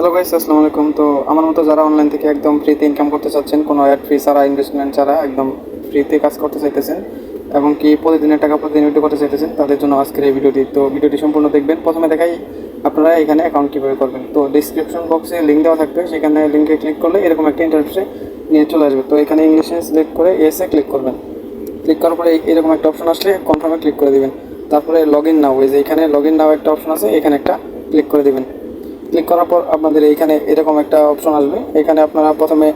Hello guys আসসালামু আলাইকুম তো আমার মতো যারা অনলাইন থেকে একদম ফ্রিতে ইনকাম করতে চাচ্ছেন, কোনো অ্যাড ফি ছাড়া ইনভেস্টমেন্ট ছাড়া একদম ফ্রিতে কাজ করতে চাইতেছেন এবং কি প্রতিদিনের টাকা প্রতিদিন উইথড্র করতে চাইতেছেন, তাদের জন্য আজকের এই ভিডিওটি তো ভিডিওটি সম্পূর্ণ দেখবেন। প্রথমে দেখাই আপনারা এখানে অ্যাকাউন্ট কীভাবে করবেন। তো ডিসক্রিপশন বক্সে লিঙ্ক দেওয়া থাকবে। সেখানে লিঙ্কে ক্লিক করলে এরকম একটা ইন্টারফেসে নিয়ে চলে আসবে। তো এখানে ইংলিশে সিলেক্ট করে এসে ক্লিক করবেন। ক্লিক করার পরে এরকম একটা অপশন আসলে কনফার্মে ক্লিক করে দিবেন। তারপরে লগ ইন নাও এই যে এখানে লগ ইন নাও একটা অপশন আছে, এখানে একটা ক্লিক করে দিবেন। ক্লিক করার পর আপনাদের এইখানে এরকম একটা অপশন আসবে। এখানে আপনারা প্রথমে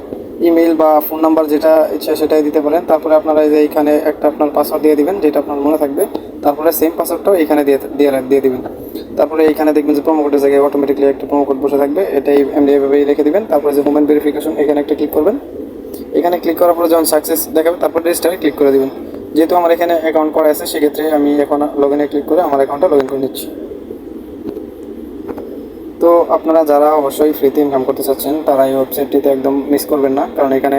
ইমেল বা ফোন নাম্বার যেটা ইচ্ছা সেটাই দিতে পারেন। তারপরে আপনারা যে এইখানে একটা আপনার পাসওয়ার্ড দিয়ে দিবেন, যেটা আপনার মনে থাকবে। তারপরে সেম পাসওয়ার্ডটাও এখানে দিয়ে দিয়ে দিবেন। তারপরে এখানে দেখবেন যে প্রোমো কোডের জায়গায় অটোমেটিকলি একটা প্রোমো কোড বসে থাকবে। এটাই এমনি এভাবেই রেখে দিবেন। তারপরে যে হোমেন ভেরিফিকেশন এখানে একটা ক্লিক করবেন। এখানে ক্লিক করার পরে যখন সাকসেস দেখাবে, তারপর রেজিস্টারে ক্লিক করে দিবেন। যেহেতু আমার এখানে অ্যাকাউন্ট করা আছে, সেক্ষেত্রে আমি এখন লগ ক্লিক করে আমার অ্যাকাউন্টটা লগ ইন করে নিচ্ছি। তো আপনারা যারা অবশ্যই ফ্রিতে ইনকাম করতে চাচ্ছেন, তারা এই ওয়েবসাইটটিতে একদম মিস করবেন না, কারণ এখানে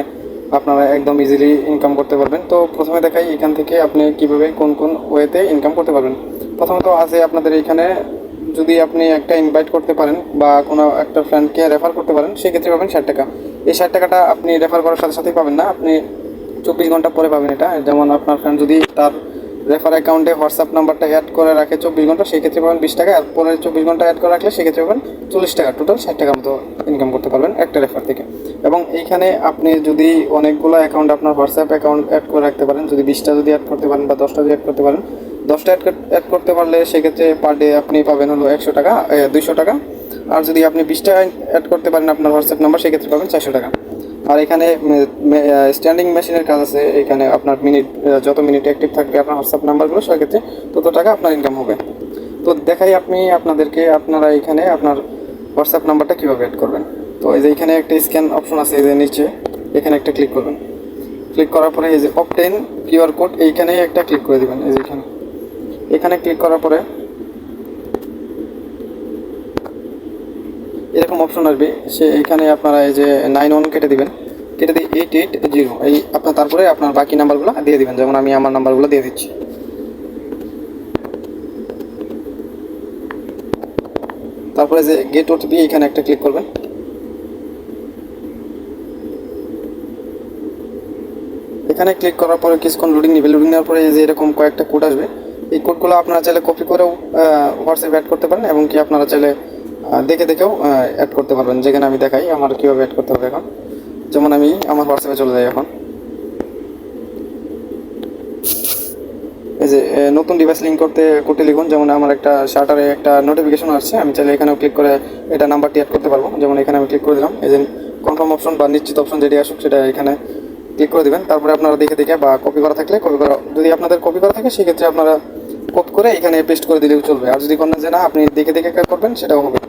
আপনারা একদম ইজিলি ইনকাম করতে পারবেন। তো প্রথমে দেখাই এখান থেকে আপনি কীভাবে কোন কোন ওয়েতে ইনকাম করতে পারবেন। প্রথমত আছে আপনাদের এখানে যদি আপনি একটা ইনভাইট করতে পারেন বা কোনো একটা ফ্রেন্ডকে রেফার করতে পারেন, সেক্ষেত্রে পাবেন ষাট টাকা। এই ষাট টাকাটা আপনি রেফার করার সাথে সাথেই পাবেন না। আপনি চব্বিশ ঘণ্টা পরে পাবেন এটা। যেমন আপনার ফ্রেন্ড যদি তার রেফার অ্যাকাউন্টে হোয়াটসঅ্যাপ নাম্বারটা অ্যাড করে রাখে চব্বিশ ঘণ্টা, সেক্ষেত্রে পাবেন বিশ টাকা। আর পরে চব্বিশ ঘণ্টা অ্যাড করে রাখলে সেক্ষেত্রে পাবেন চল্লিশ টাকা টোটাল ষাট টাকা মতো ইনকাম করতে পারবেন একটা রেফার থেকে। এবং এইখানে আপনি যদি অনেকগুলো অ্যাকাউন্ট আপনার হোয়াটসঅ্যাপ অ্যাকাউন্ট অ্যাড করে রাখতে পারেন, যদি বিশটা যদি অ্যাড করতে পারেন বা দশটা যদি অ্যাড করতে পারেন, দশটা অ্যাড অ্যাড করতে পারলে সেক্ষেত্রে পার ডে আপনি পাবেন হলো একশো টাকা দুইশো টাকা। আর যদি আপনি বিশটা অ্যাড করতে পারেন আপনার হোয়াটসঅ্যাপ নাম্বার সেক্ষেত্রে পাবেন চারশো টাকা। আর এখানে স্ট্যান্ডিং মেশিনের কাজ আছে। এখানে আপনার মিনিট যত মিনিট অ্যাক্টিভ থাকবে আপনার হোয়াটসঅ্যাপ নাম্বারগুলো সেক্ষেত্রে তত টাকা আপনার ইনকাম হবে। তো দেখাই আপনি, আপনাদেরকে, আপনারা এখানে আপনার হোয়াটসঅ্যাপ নাম্বারটা কীভাবে অ্যাড করবেন। তো এই যে এখানে একটা স্ক্যান অপশন আছে, এই যে নিচে, এখানে একটা ক্লিক করবেন। ক্লিক করার পরে এই যে অপটেন কিউআর কোড এইখানে একটা ক্লিক করে দেবেন। এই যে এখানে। এখানে ক্লিক করার পরে এরকম অপশন আসবে, সে এখানে আপনারা এই যে নাইন ওয়ান কেটে দিবেন। কেটে দিয়ে এইট এইট জিরো এই আপনার তারপরে আপনার বাকি নাম্বারগুলো দিয়ে দিবেন, যেমন আমি আমার নাম্বারগুলো দিয়ে দিচ্ছি। তারপরে যে গেট ওটিপি এখানে একটা ক্লিক করবেন। এখানে ক্লিক করার পরে কিছুক্ষণ লোডিং নেবে লোডিং নেওয়ার পরে যে এরকম কয়েকটা কোড আসবে। এই কোডগুলো আপনারা চাইলে কপি করেও হোয়াটসঅ্যাপ অ্যাড করতে পারেন এবং কি আপনারা চাইলে দেখে দেখেও অ্যাড করতে পারবেন। যেখানে আমি দেখাই, আমার কীভাবে অ্যাড করতে হবে এখন। যেমন আমি আমার হোয়াটসঅ্যাপে চলে যাই এখন। এই যে নতুন ডিভাইস লিঙ্ক করতে কোডটি লিখুন। যেমন আমার একটা শার্টারে একটা নোটিফিকেশন আসছে, আমি চাইলে এখানেও ক্লিক করে এটা নাম্বারটি অ্যাড করতে পারব। যেমন এখানে আমি ক্লিক করে দিলাম। এই যে কনফার্ম অপশন বা নিশ্চিত অপশন যেটি আসুক, সেটা এখানে ক্লিক করে দিবেন। তারপরে আপনারা দেখে দেখে বা কপি করা থাকলে কপি করা যদি আপনাদের কপি করা থাকে, সেক্ষেত্রে আপনারা কপি করে এখানে পেস্ট করে দিলেও চলবে। আর যদি করেন যে না, আপনি দেখে দেখে করবেন, সেটাও হবে।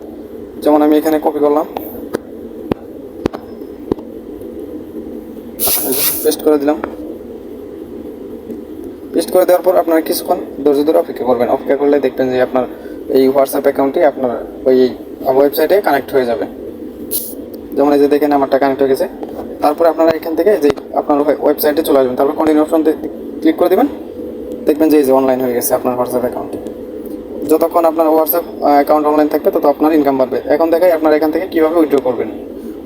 যেমন আমি এখানে কপি করলাম। পেস্ট করে দিলাম। পেস্ট করে দেওয়ার পর আপনারা কিছুক্ষণ ধৈর্য ধরে অপেক্ষা করবেন। অপেক্ষা করলে দেখবেন যে আপনার এই হোয়াটসঅ্যাপ অ্যাকাউন্টটি আপনার ওই ওয়েবসাইটে কানেক্ট হয়ে যাবে। যেমন এই যে দেখেন আমারটা কানেক্ট হয়ে গেছে। তারপরে আপনারা এখান থেকে যে আপনার ওয়েবসাইটে চলে আসবেন। তারপর কন্টিনিউ অপশন ক্লিক করে দেবেন। দেখবেন যে এই যে অনলাইন হয়ে গেছে আপনার হোয়াটসঅ্যাপ অ্যাকাউন্টে যতক্ষণ আপনার হোয়াটসঅ্যাপ অ্যাকাউন্ট অনলাইন থাকবে, তত আপনার ইনকাম বাড়বে। এখন দেখাই আপনারা এখান থেকে কীভাবে উইথড্র করবেন।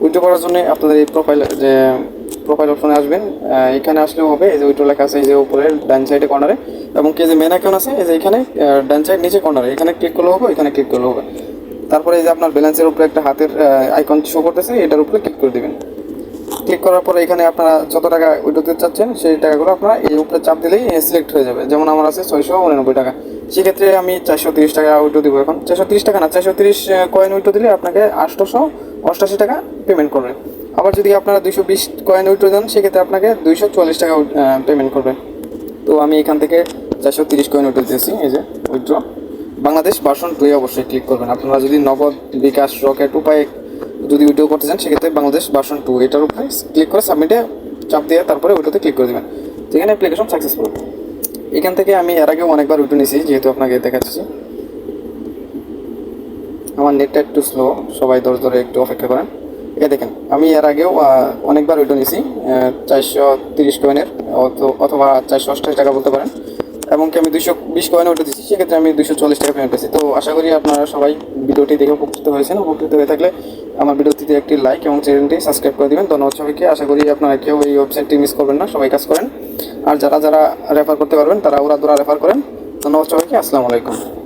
উইথড্র করার জন্য আপনাদের এই প্রোফাইল যে প্রোফাইল অপশনে আসবেন এখানে আসলেও হবে, এই যে উইথড্র লেখা আছে, এই যে উপরে ডান সাইডে কর্নারে এবং কি যে মেন অ্যাকাউন্ট আছে, এই যে এখানে ডান সাইড নিচে কর্নারে এখানে ক্লিক করলে হবে এখানে ক্লিক করলে হবে। তারপরে এই যে আপনার ব্যালেন্সের উপরে একটা হাতের আইকন শো করতেছে, এটার উপরে ক্লিক করে দিবেন। ক্লিক করার পরে এখানে আপনারা যত টাকা উইড্রো দিতে চাচ্ছেন, সেই টাকাগুলো আপনারা এই উপরে চাপ দিলেই সিলেক্ট হয়ে যাবে। যেমন আমার আছে ছয়শো উননব্বই টাকা। সেক্ষেত্রে আমি চারশো তিরিশ টাকা উইড্রো দিব এখন। চারশো তিরিশ টাকা না, চারশো তিরিশ কয়েন উইড্রো দিলে আপনাকে আটশোশো অষ্টাশি টাকা পেমেন্ট করবে। আবার যদি আপনারা দুইশো বিশ কয়েন উইড্রো দেন, সেক্ষেত্রে আপনাকে দুইশো চল্লিশ টাকা পেমেন্ট করবে। তো আমি এখান থেকে চারশো তিরিশ কয়েন উইড্রো দিয়েছি এই যে উইড্রো। বাংলাদেশ ভার্সন টুয়ে অবশ্যই ক্লিক করবেন। আপনারা যদি নগদ, বিকাশ, রকেট উপায়ে যদি উইড্রো করতে চান, সেক্ষেত্রে বাংলাদেশ ভার্সন টু এটার উপরে ক্লিক করে সাবমিটে চাপ দিয়ে তারপরে উইড্রোতে ক্লিক করে দেবেন। যেখানে অ্যাপ্লিকেশন সাকসেসফুল এখান থেকে আমি এর আগেও অনেকবার উঠে নিয়েছি যেহেতু আপনাকে দেখাচ্ছি। আমার নেটটা একটু স্লো সবাই ধরে ধরে একটু অপেক্ষা করেন। এ দেখেন, আমি এর আগেও অনেকবার উইড্রো নিয়েছি চারশো তিরিশ কয়েনের অথবা চারশো অষ্টাশি টাকা বলতে পারেন। এমনকি আমি দুইশো বিশ কয়েন উঠে দিচ্ছি সেক্ষেত্রে আমি দুশো চল্লিশ টাকা পেমেন্ট পেয়েছি। তো আশা করি আপনারা সবাই ভিডিওটি দেখে উপকৃত হয়েছেন। উপকৃত হয়ে থাকলে আমার ভিডিওটিতে একটি লাইক এবং চ্যানেলটি সাবস্ক্রাইব করে দিবেন। ধন্যবাদ সবাইকে। আশা করি আপনারা কেউ এই ওয়েবসাইটটি মিস করবেন না। সবাই কাজ করেন। আর যারা যারা রেফার করতে পারবেন, তারা ওরা দোরা রেফার করেন। ধন্যবাদ সবাইকে। আসসালামু আলাইকুম।